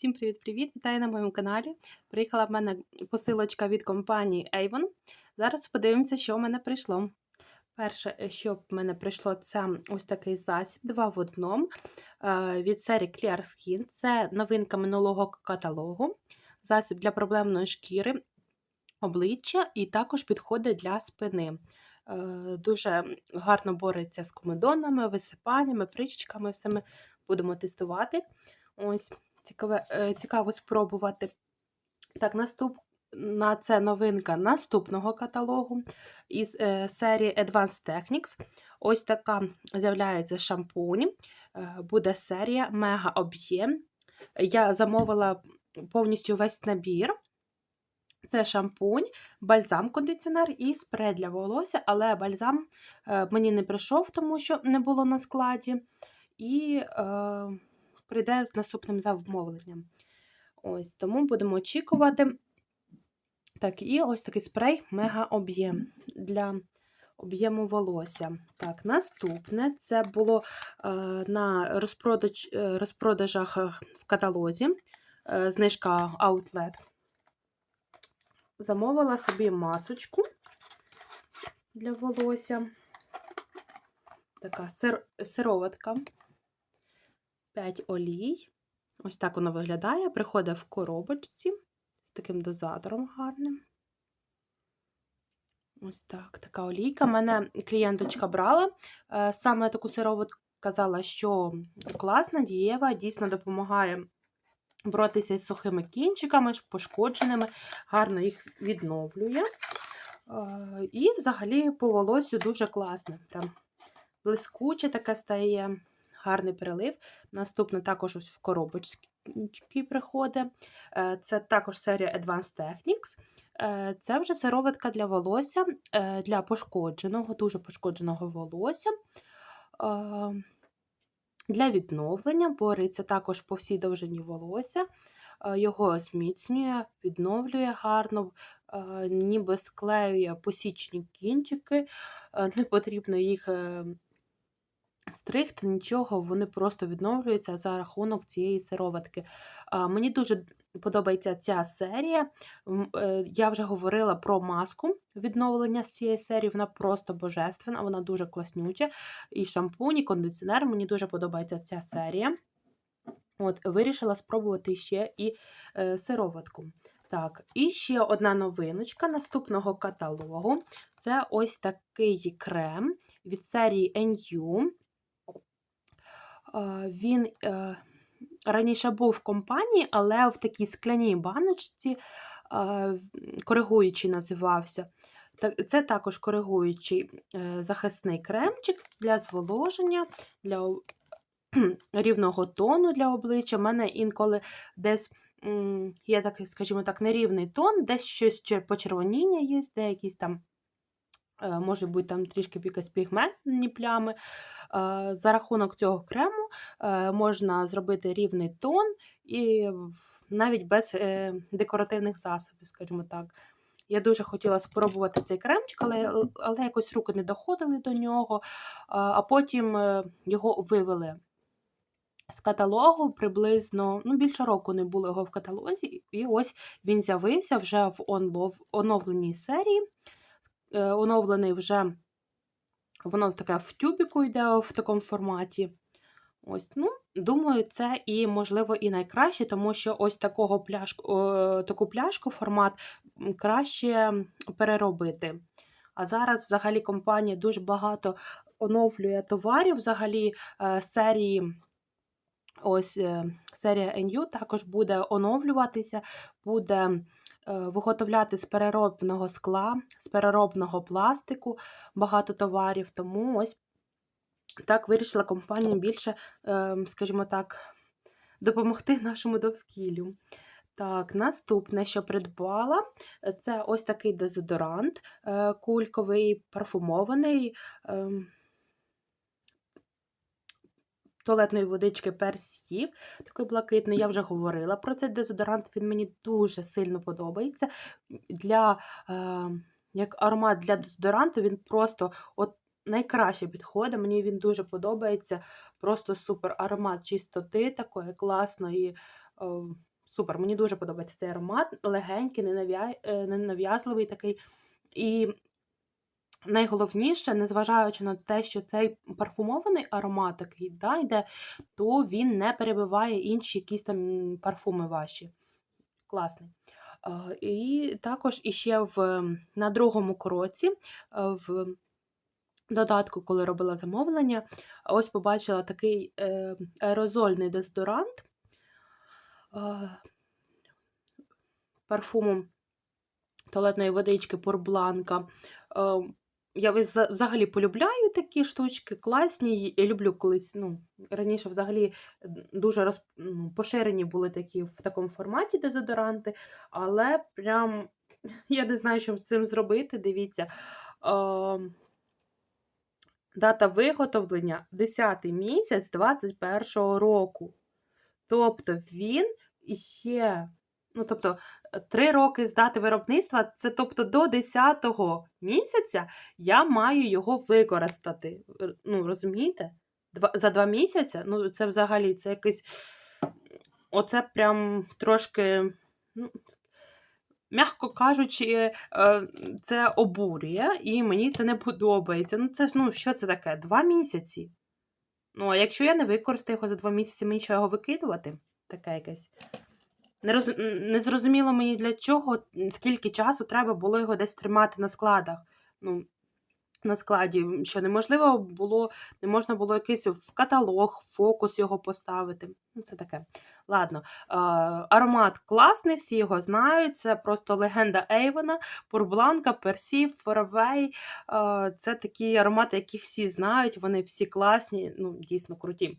Всім привіт-привіт! Вітаю на моєму каналі. Приїхала в мене посилочка від компанії Avon. Зараз подивимося, що в мене прийшло. Перше, що в мене прийшло, це ось такий засіб, два в одному е, від серії Clear Skin. Це новинка минулого каталогу. Засіб для проблемної шкіри, обличчя і також підходить для спини. Е, Дуже гарно бореться з комедонами, висипаннями, причками. Все ми будемо тестувати. Ось, цікаве, е, цікаво спробувати. Так, наступна це новинка наступного каталогу із е, серії Advanced Techniques. Ось така з'являється шампунь. Е, буде серія Мега об'єм. Я замовила повністю весь набір. Це шампунь, бальзам-кондиціонер і спрей для волосся, але бальзам мені не прийшов, тому що не було на складі. І е, прийде з наступним замовленням. Ось, Тому будемо очікувати. Так, і ось такий спрей мега об'єм для об'єму волосся. Так, наступне це було е, на розпродаж, е, розпродажах в каталозі. Е, знижка Outlet. Замовила собі масочку для волосся. Така сир, сироватка. 5 олій. Ось так воно виглядає. Приходить в коробочці з таким дозатором гарним. Ось так, така олійка. Мене клієнточка брала. Е, Саме таку сироватку казала, що класна, дієва, дійсно допомагає боротися з сухими кінчиками, пошкодженими, гарно їх відновлює. Е, І взагалі по волосю дуже класне. Прям блискуче таке стає гарний перелив. Наступне також ось в коробочці приходить. Е, це також серія Advanced Techniques. Е, це вже сироватка для волосся, е, для пошкодженого, дуже пошкодженого волосся. Для відновлення бореться також по всій довжині волосся, його зміцнює, відновлює гарно, ніби склеює посічні кінчики, не потрібно їх стригти, нічого, вони просто відновлюються за рахунок цієї сироватки. Мені дуже подобається ця серія. Е, я вже говорила про маску відновлення з цієї серії, вона просто божественна, вона дуже класнюча. І шампунь, і кондиціонер. Мені дуже подобається ця серія. От, Вирішила спробувати ще і е, сироватку. Так, і ще одна новиночка наступного каталогу це ось такий крем від серії NU. Він е, раніше був в компанії, але в такій скляній баночці, коригуючий називався. Це також коригуючий е, захисний кремчик для зволоження, для рівного тону для обличчя. У мене інколи десь є такий, скажімо так, нерівний тон, десь щось почервоніння є, де якісь там, е, може бути, там трішки якісь пігментні плями. За рахунок цього крему е, можна зробити рівний тон і навіть без е, декоративних засобів, скажімо так. Я дуже хотіла спробувати цей кремчик, але але якось руки не доходили до нього, а потім е, його вивели з каталогу приблизно ну, більше року не було його в каталозі, і ось він з'явився вже в оновленій серії. Оновлений вже Воно таке в тюбіку йде в такому форматі. Ось, ну, Думаю, це і, можливо, і найкраще, тому що ось такого пляшку, о, таку пляшку формат краще переробити. А зараз, взагалі, компанія дуже багато оновлює товарів, взагалі, е, серії. Ось е, серія NU також буде оновлюватися, буде Е, виготовляти з переробного скла, з переробного пластику багато товарів. Тому ось так вирішила компанія більше, ем, скажімо так, допомогти нашому довкіллю. Так, наступне, що придбала, це ось такий дезодорант е, кульковий, парфумований. Туалетної водички персів, такий блакитний. Я вже говорила про цей дезодорант, він мені дуже сильно подобається. Для, е, Як аромат для дезодоранту, він просто от найкраще підходить. Мені він дуже подобається. Просто супер аромат чистоти такої класної. Е, супер. Мені дуже подобається цей аромат. Легенький, е, ненав'язливий такий. І найголовніше, незважаючи на те, що цей парфумований аромат такий да, йде, то він не перебиває інші якісь там парфуми ваші. Класний. Е, І також іще в, на другому кроці, е, в додатку, коли робила замовлення, ось побачила такий е, аерозольний дезодорант е, парфуму туалетної водички Порбланка. Я взагалі полюбляю такі штучки, класні. Я люблю колись, ну, раніше взагалі дуже роз, ну, поширені були такі в такому форматі дезодоранти, але прям я не знаю, що з цим зробити. Дивіться. Е, дата виготовлення 10 місяць 21 року. Тобто він іще, ну тобто, е, три роки з дати виробництва, це тобто до 10-го місяця я маю його використати. Ну, розумієте? Два, за два місяці, ну це взагалі це якийсь. Оце прям трошки, ну, м'яко кажучи, е, це обурює, і мені це не подобається. Ну, це ж ну, що це таке? Два місяці. Ну, а якщо я не використаю його за два місяці, мені що його викидувати? Таке якесь. Не, роз... не зрозуміло мені для чого, скільки часу треба було його десь тримати на складах. Ну, на складі, що неможливо було, не можна було якийсь в каталог, фокус його поставити. Ну, це таке. Ладно, е, аромат класний, всі його знають. Це просто легенда Ейвона, Пурбланка, Персів, Форовей. Е, це такі аромати, які всі знають, вони всі класні, ну, дійсно круті.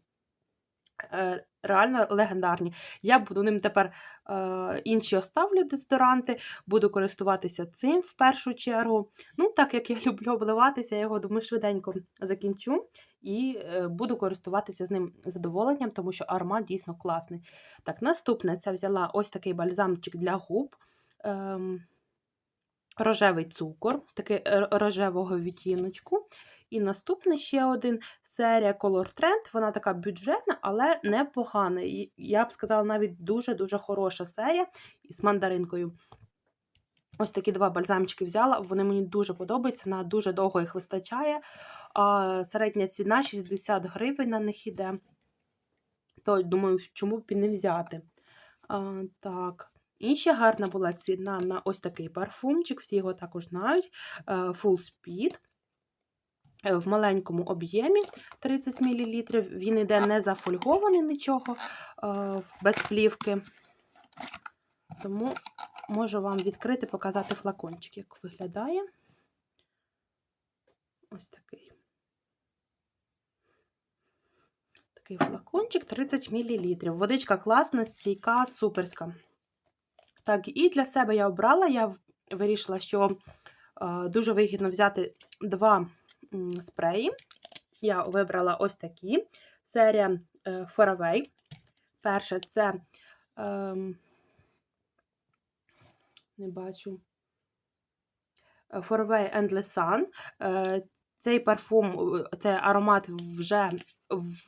Е, Реально легендарні. Я буду ним тепер е, інші оставлю дезодоранти, буду користуватися цим в першу чергу. Ну, так як я люблю обливатися, я його думаю, швиденько закінчу і е, буду користуватися з ним задоволенням, тому що аромат дійсно класний. Так, наступне це взяла ось такий бальзамчик для губ. Ем, рожевий цукор, такий рожевого відтіночку. І наступний ще один серія Color Trend. Вона така бюджетна, але непогана. Я б сказала, навіть дуже-дуже хороша серія із мандаринкою. Ось такі два бальзамчики взяла. Вони мені дуже подобаються, на дуже довго їх вистачає. А, середня ціна 60 гривень на них іде. То думаю, чому б і не взяти. А, так. І ще гарна була ціна на ось такий парфумчик, всі його також знають. е, Full Speed. Е, В маленькому об'ємі 30 мл. Він іде не зафольгований нічого, е, без плівки. Тому можу вам відкрити, показати флакончик, як виглядає. Ось такий. Такий флакончик 30 мл. Водичка класна, стійка, суперська. Так, і для себе я обрала, я вирішила, що е, дуже вигідно взяти два спреї. Я вибрала ось такі. Серія е, Faraway. Перше це ем, не бачу. е, Faraway Endless Sun. Е, Цей парфум, цей аромат вже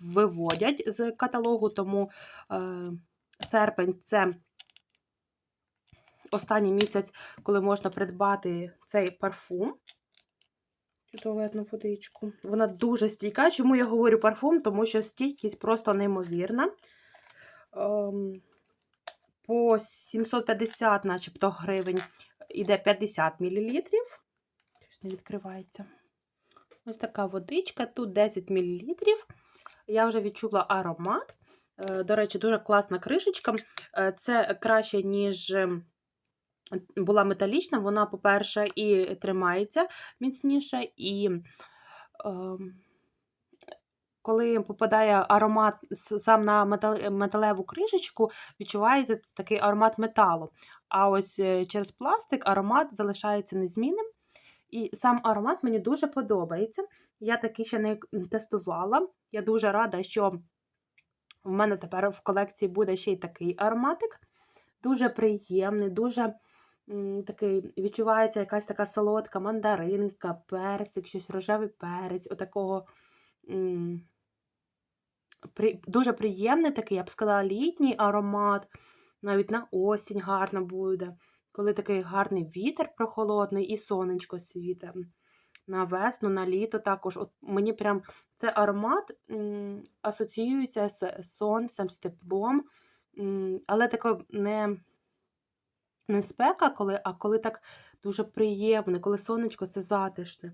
виводять з каталогу, тому серпень це останній місяць, коли можна придбати цей парфум. Туалетну водичку. Вона дуже стійка. Чому я говорю парфум? Тому що стійкість просто неймовірна. Ем, по 750, начебто, гривень іде 50 мл. Щось не відкривається. Ось така водичка, тут 10 мл. Я вже відчула аромат. Е, До речі, дуже класна кришечка. Е, Це краще, ніж ем, була металічна. Вона, по-перше, і тримається міцніше, і ем, коли попадає аромат сам на металеву кришечку, відчувається такий аромат металу. А ось е, через пластик аромат залишається незмінним. І сам аромат мені дуже подобається. Я такий ще не тестувала. Я дуже рада, що в мене тепер в колекції буде ще й такий ароматик. Дуже приємний, дуже такий відчувається якась така солодка мандаринка, персик, щось рожевий перець, отакого. Дуже приємний такий, я б сказала, літній аромат. навіть на осінь гарно буде, коли такий гарний вітер прохолодний і сонечко світе. На весну, на літо також. От мені прям цей аромат асоціюється з сонцем, з теплом, але таке не, не спека, коли, а коли так дуже приємне, коли сонечко це затишне.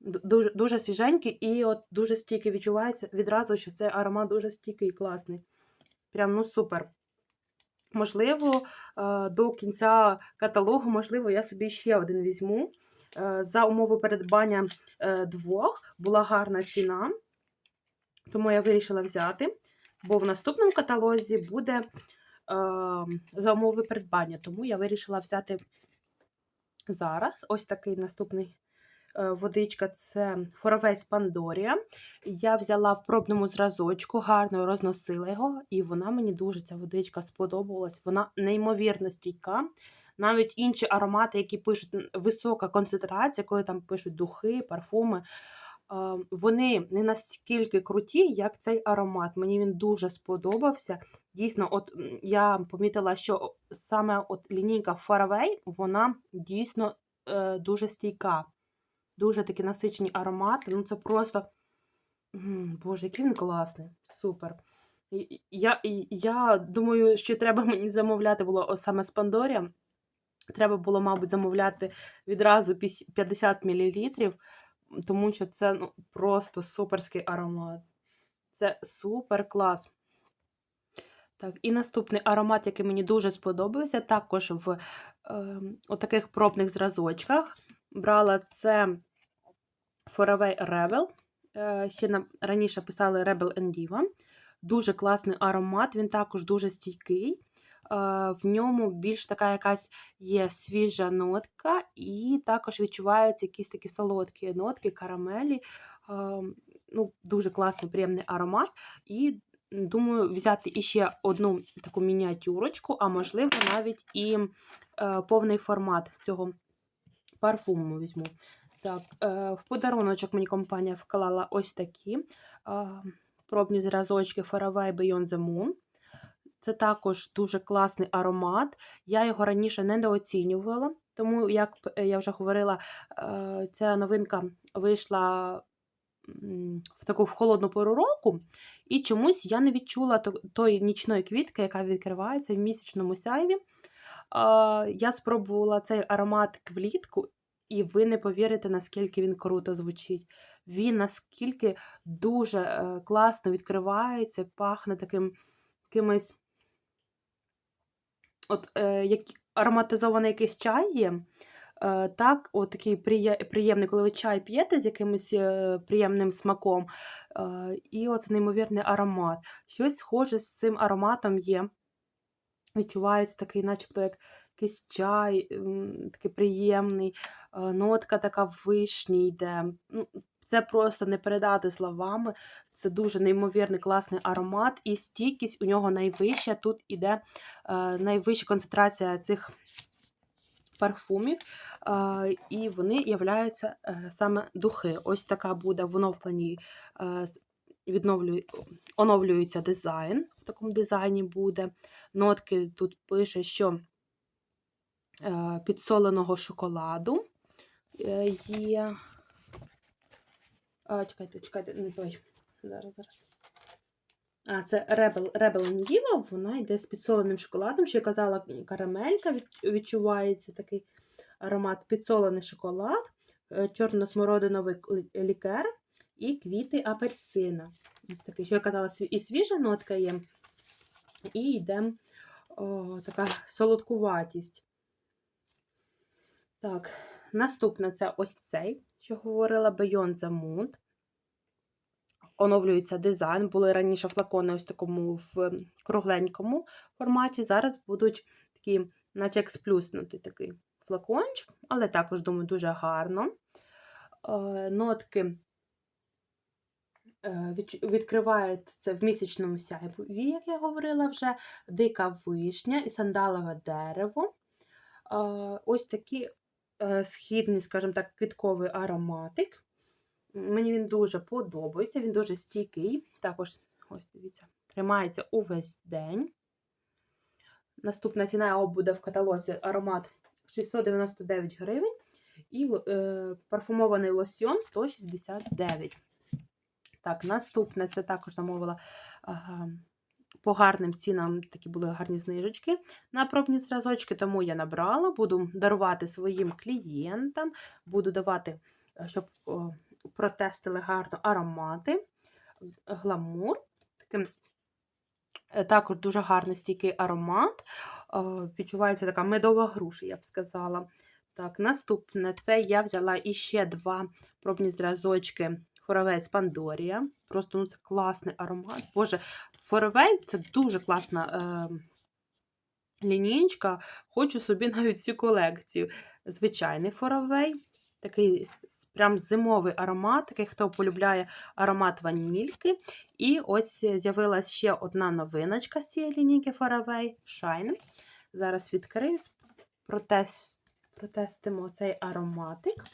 Дуже, дуже свіженький і от дуже стійкий відчувається відразу, що цей аромат дуже стійкий і класний. Прям ну супер. Можливо, е, до кінця каталогу, можливо, я собі ще один візьму. Е, За умови передбання е, двох була гарна ціна, тому я вирішила взяти, бо в наступному каталозі буде за умови придбання, тому я вирішила взяти зараз. Ось такий наступний е, водичка це Форовейс Пандорія. Я взяла в пробному зразочку, гарно розносила його, і вона мені дуже ця водичка сподобалась. Вона неймовірно стійка. Навіть інші аромати, які пишуть висока концентрація, коли там пишуть духи, парфуми, е, вони не настільки круті, як цей аромат. Мені він дуже сподобався. Дійсно, от я помітила, що саме от лінійка Faraway, вона дійсно е, дуже стійка. Дуже такі насичені аромати. Ну це просто. Боже, який він класний. Супер. Я, я думаю, що треба мені замовляти було саме з Пандорія. Треба було, мабуть, замовляти відразу 50 мл, тому що це ну, просто суперський аромат. Це супер клас. Так, і наступний аромат, який мені дуже сподобався, також в е, таких пробних зразочках. Брала це Foraway Rebel. Е, ще на, раніше писали Rebel Diva. Дуже класний аромат, він також дуже стійкий. Е, в ньому більш така якась є свіжа нотка, і також відчуваються якісь такі солодкі нотки, карамелі. Е, ну, дуже класний, приємний аромат. І думаю, взяти іще одну таку мініатюрочку, а можливо, навіть і е, повний формат цього парфуму візьму. Так, е, в подаруночок мені компанія вклала ось такі е, пробні зразочки Faraway Beyond the Moon. Це також дуже класний аромат. Я його раніше недооцінювала, тому, як я вже говорила, е, ця новинка вийшла в таку в холодну пору року, і чомусь я не відчула то- тої нічної квітки, яка відкривається в місячному сяйві. Я спробувала цей аромат влітку, і ви не повірите, наскільки він круто звучить. Він наскільки дуже е, класно відкривається, пахне таким якимось от, е, як ароматизований якийсь чай є. Е, так, от такий приємний, коли ви чай п'єте з якимось е, приємним смаком. Е, і от неймовірний аромат. Щось схоже з цим ароматом є. Відчувається такий, начебто, як якийсь чай, такий приємний, нотка така вишні йде. Ну, це просто не передати словами. Це дуже неймовірний класний аромат, і стійкість у нього найвища. Тут іде найвища концентрація цих парфумів, і вони являються е, саме духи. Ось така буде в оновленій е, відновлює, оновлюється дизайн. В такому дизайні буде. Нотки тут пише, що е, підсоленого шоколаду є. А, чекайте, чекайте, не той. Зараз, зараз. А, це Rebel, Rebel and Diva, вона йде з підсоленим шоколадом. Що я казала, карамелька відчувається такий аромат підсолений шоколад, е, чорно-смородиновий лікер і квіти апельсина. Ось такий, що я казала, і свіжа нотка є, і йде о, така солодкуватість. Так, наступне це ось цей, що говорила Beyond the Moon. Оновлюється дизайн. Були раніше флакони ось такому в кругленькому форматі. Зараз будуть такі, наче як сплюснутий такий флакончик, але також, думаю, дуже гарно. Е, Нотки е, відкривають це в місячному сяйві, як я говорила вже, дика вишня і сандалове дерево. Е, Ось такі східний, скажімо так, квітковий ароматик. Мені він дуже подобається, він дуже стійкий. Також, ось дивіться, тримається увесь день. Наступна ціна його буде в каталозі аромат 699 гривень. І е, парфумований лосьйон 169. Так, наступне це також замовила ага, по гарним цінам, такі були гарні знижечки на пробні зразочки, тому я набрала, буду дарувати своїм клієнтам, буду давати, е, щоб протестили гарно аромати, гламур. Таким е, також дуже гарний стійкий аромат. Відчувається така медова груша, я б сказала. Так, наступне це я взяла іще два пробні зразочки Форовей Пандорія. Просто ну, це класний аромат. Боже, Форовей це дуже класна е, лінійка. Хочу собі навіть цю колекцію. Звичайний форовей, такий прям зимовий аромат, такий, хто полюбляє аромат ванільки. І ось з'явилася ще одна новиночка з цієї лінійки Форовей Shine. Зараз відкрию, протест, протестимо цей ароматик.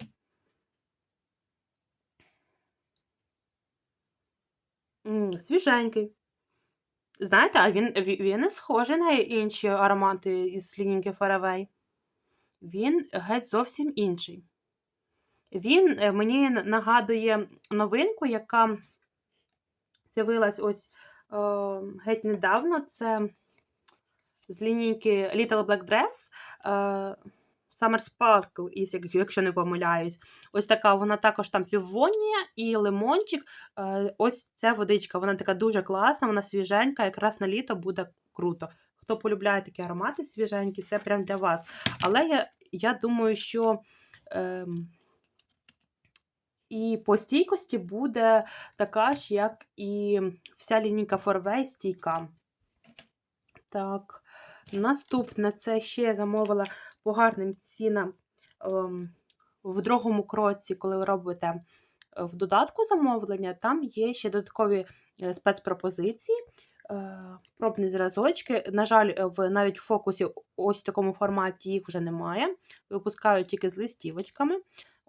Свіженький. Знаєте, а він, він не схожий на інші аромати із лінійки Faraway. Він геть зовсім інший. Він е, мені нагадує новинку, яка з'явилась ось е, геть недавно. Це з лінійки Little Black Dress. Е, Summer Sparkle, якщо не помиляюсь. Ось така, вона також там півонія і лимончик. Ось ця водичка, вона така дуже класна, вона свіженька, якраз на літо буде круто. Хто полюбляє такі аромати свіженькі, це прям для вас. Але я, я думаю, що ем, і по стійкості буде така ж, як і вся лінійка Форвей стійка. Так, наступне це ще я замовила по гарним цінам ем, в другому кроці, коли ви робите е, в додатку замовлення, там є ще додаткові е, спецпропозиції, е, пробні зразочки. На жаль, в навіть в фокусі ось в такому форматі їх вже немає. Випускають тільки з листівочками.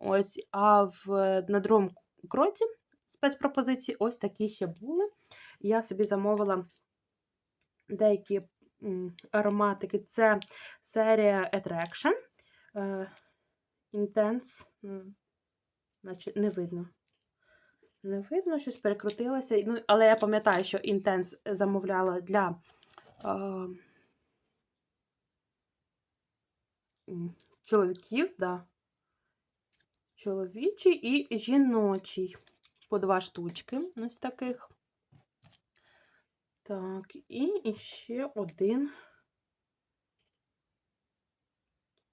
Ось, а в, на другому кроці спецпропозиції ось такі ще були. Я собі замовила деякі ароматики. Це серія Attraction. Е, Intense. Значить, не видно. Не видно, щось перекрутилося. Ну, але я пам'ятаю, що Intense замовляла для е, чоловіків, да. Чоловічий і жіночий. По два штучки. Ось таких. Так, і ще один.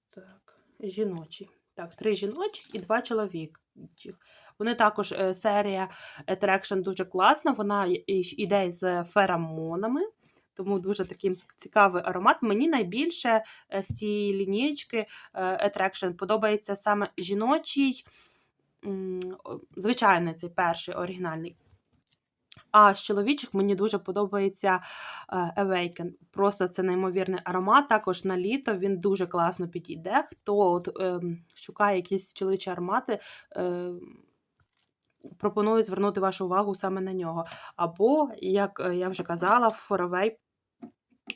Так, жіночий. Так, три жіночих і два чоловічих. Вони також е, серія Attraction дуже класна. Вона йде з феромонами, тому дуже такий цікавий аромат. Мені найбільше е, з цієї лінієчки е, Attraction подобається саме жіночий, звичайний цей перший оригінальний. А з чоловічих мені дуже подобається е, Awaken. Просто це неймовірний аромат. Також на літо він дуже класно підійде. Хто от, ем, шукає якісь чоловічі аромати, пропоную звернути вашу увагу саме на нього. Або, як я вже казала, Foraway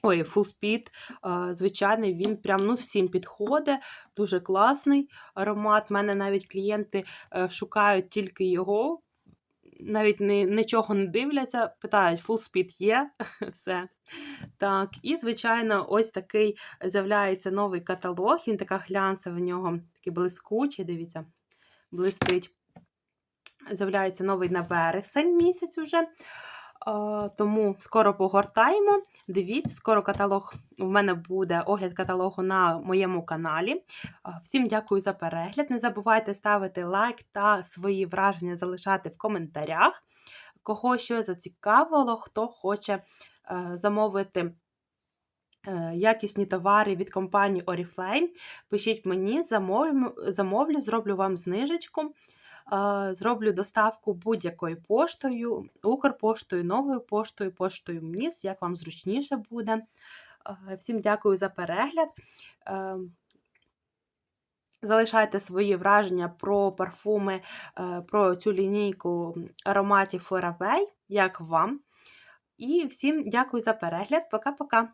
Ой, е, звичайний, він прям ну, всім підходить, дуже класний аромат. У мене навіть клієнти е, шукають тільки його, навіть не, нічого не дивляться, питають, Speed є, все. Так, і, звичайно, ось такий з'являється новий каталог. Він така глянцева в нього, такий блискучий, дивіться, блистить. З'являється новий на вересень місяць уже. Тому скоро погортаємо. Дивіться, скоро каталог в мене буде огляд каталогу на моєму каналі. Всім дякую за перегляд. Не забувайте ставити лайк та свої враження залишати в коментарях. Кого що зацікавило, хто хоче е, замовити е, якісні товари від компанії Oriflame, пишіть мені, замовлю, замовлю, зроблю вам знижечку. Зроблю доставку будь-якою поштою, Укрпоштою, новою поштою, поштою МНІС, як вам зручніше буде. Всім дякую за перегляд. Залишайте свої враження про парфуми, про цю лінійку ароматів Foraway, як вам. І всім дякую за перегляд. Пока-пока!